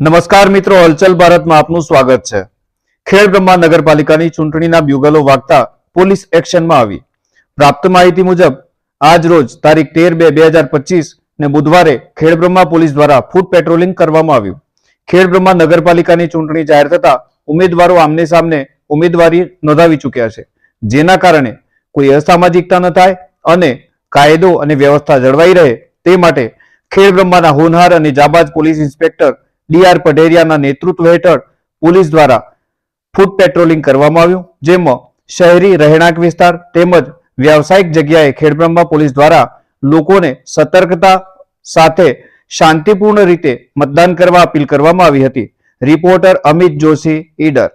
નમસ્કાર મિત્રો, હલચલ ભારતમાં આપનું સ્વાગત છે. ખેડ બ્રહ્મા નગરપાલિકાની ચૂંટણીના બ્યુગલો વાગતા પોલીસ એક્શનમાં આવી. પ્રાપ્ત માહિતી મુજબ, આજ રોજ તારીખ તેર બે બે હજાર પચીસ ને બુધવારે ખેડ બ્રહ્મા પોલીસ દ્વારા ફૂટ પેટ્રોલિંગ કરવામાં આવ્યું. ખેડ બ્રહ્મા નગરપાલિકાની ચૂંટણી જાહેર થતા ઉમેદવારો આમને સામને ઉમેદવારી નોંધાવી ચૂક્યા છે, જેના કારણે કોઈ અસામાજિકતા ન થાય અને કાયદો અને વ્યવસ્થા જળવાઈ રહે તે માટે ખેડ બ્રહ્માના હોનહાર અને જાબાજ પોલીસ ઇન્સ્પેક્ટર ડી આર પઢેરિયાના નેતૃત્વ હેઠળ પોલીસ દ્વારા ફૂટ પેટ્રોલિંગ કરવામાં આવ્યું, જેમાં શહેરી રહેણાંક વિસ્તાર તેમજ વ્યાવસાયિક જગ્યાએ ખેડબ્રહ્મા પોલીસ દ્વારા લોકોને સતર્કતા સાથે શાંતિપૂર્ણ રીતે મતદાન કરવા અપીલ કરવામાં આવી હતી. રિપોર્ટર અમિત જોશી, ઈડર.